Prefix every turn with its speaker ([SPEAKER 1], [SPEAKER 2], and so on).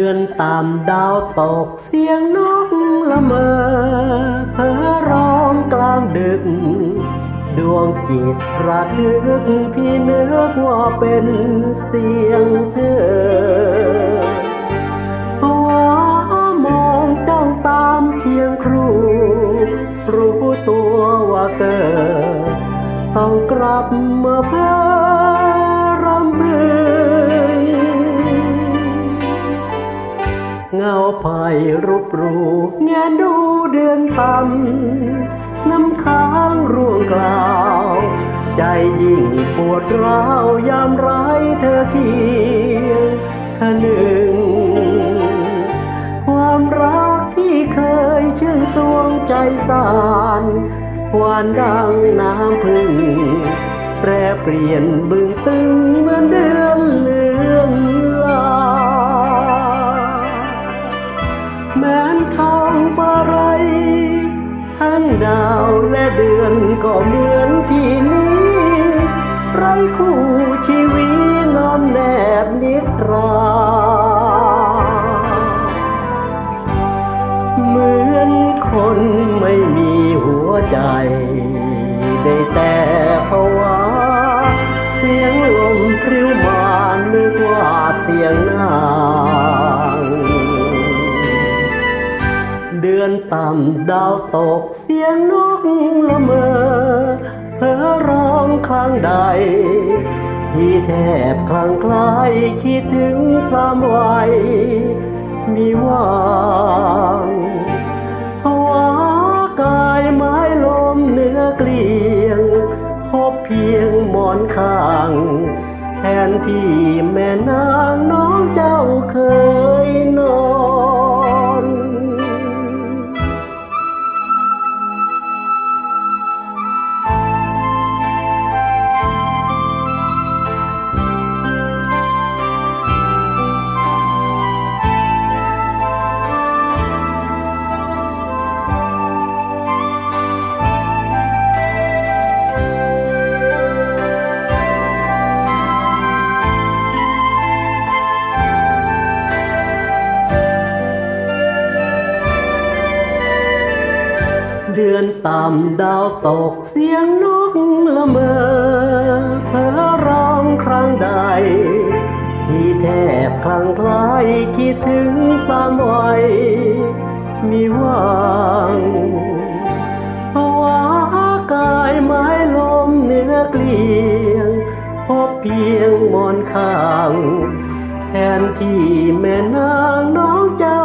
[SPEAKER 1] ดือนตามดาวตกเสียงนกละเมอเพ้อร้องกลางดึก ดวงจิตระลึกพี่เนึกว่าเป็นเสียงเธอภาวมองจ้องตามเพียงครู รู้ตัวว่าเกิดต้องกลับมาเพื่อ ไผ่รูปรูแงดูเดือนต่ำน้ำค้างร่วงกล่าว ใจยิ่งปวดร้าวยามไร้เธอเคียงขนึงความรักที่เคยชื่นสวงใจสานหวานดังน้ำพึ่งแปรเปลี่ยนบึงตึง เดือนก็เหมือนพี่นี้ไรคู่ชีวิตนอนแนบนิทราเหมือนคนไม่มีหัวใจ ได้แต่ภาว อนต่ำดาวตกเสียงนกละเมอเพ้อร้องครั้งใด ที่แทบคลั่งคลายคิดถึงสามวัยมีว่างภาวกายไม้ลมเนื้อเกลียง พบเพียงหมอนข้าง แทนที่แม่นางน้อง เดือนต่ำดาวตกเสียงนกละเมอเพ้อร้องครั้งใด ที่แทบคลั่งคลายคิดถึงสามวัยมีว่างภาวะกายไม้ลมเนื้อเกลียง พบเพียงมอนข้าง แทนที่แม่นางน้องจ๋